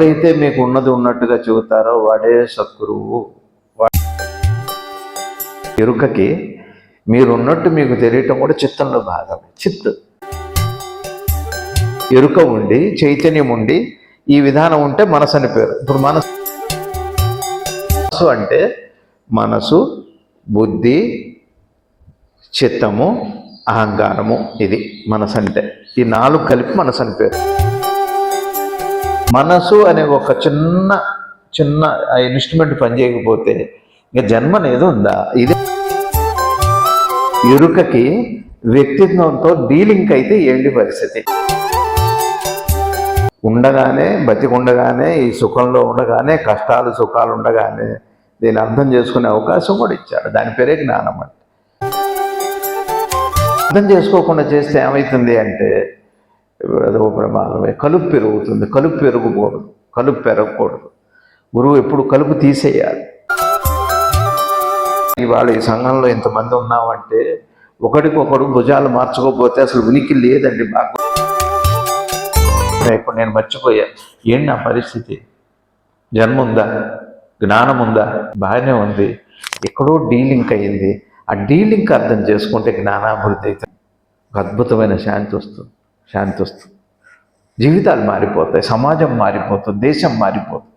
ఎవరైతే మీకు ఉన్నది ఉన్నట్టుగా చెబుతారో వాడే సద్గురువు. వా- ఎరుకకి మీరున్నట్టు మీకు తెలియటం కూడా చిత్తంలో భాగం చిత్. ఎరుక ఉండి చైతన్యం ఉండి ఈ విధానం ఉంటే మనసు అని పేరు. ఇప్పుడు మనసు అంటే మనసు బుద్ధి చిత్తము అహంకారము. ఇది మనసు అంటే. ఈ నాలుగు కలిపి మనసు అని పేరు. మనసు అనే ఒక చిన్న చిన్న ఆ ఇన్స్ట్రుమెంట్ పనిచేయకపోతే ఇంకా జన్మ అనేది ఉందా? ఇది ఎరుకకి వ్యక్తిత్వంతో డీలింక్ అయితే ఏంటి పరిస్థితి? ఉండగానే బతికుండగానే ఈ సుఖంలో ఉండగానే కష్టాలు సుఖాలు ఉండగానే దీన్ని అర్థం చేసుకునే అవకాశం కూడా ఇచ్చాడు. దాని పేరే జ్ఞానం అంటే అర్థం చేసుకోకుండా చేస్తే ఏమవుతుంది అంటే అదో ప్రమాదమే. కలుపు పెరుగుతుంది కలుపు పెరగకూడదు కలుపు పెరగకూడదు. గురువు ఎప్పుడు కలుపు తీసేయాలి. ఇవాళ ఈ సంఘంలో ఇంతమంది ఉన్నామంటే ఒకడికొకడు భుజాలు మార్చుకోకపోతే అసలు ఉనికి లేదండి మాకు. ఇప్పుడు నేను మర్చిపోయా. ఏంటి నా పరిస్థితి? జన్మ ఉందా? జ్ఞానం ఉందా? బాగానే ఉంది. ఎక్కడో డీలింక్ అయ్యింది ఆ డీలింక్ అర్థం చేసుకుంటే జ్ఞానాభివృద్ధి అయితే ఒక అద్భుతమైన శాంతి వస్తుంది. శాంతి వస్తుంది. జీవితాలు మారిపోతాయి సమాజం మారిపోతుంది దేశం మారిపోతుంది.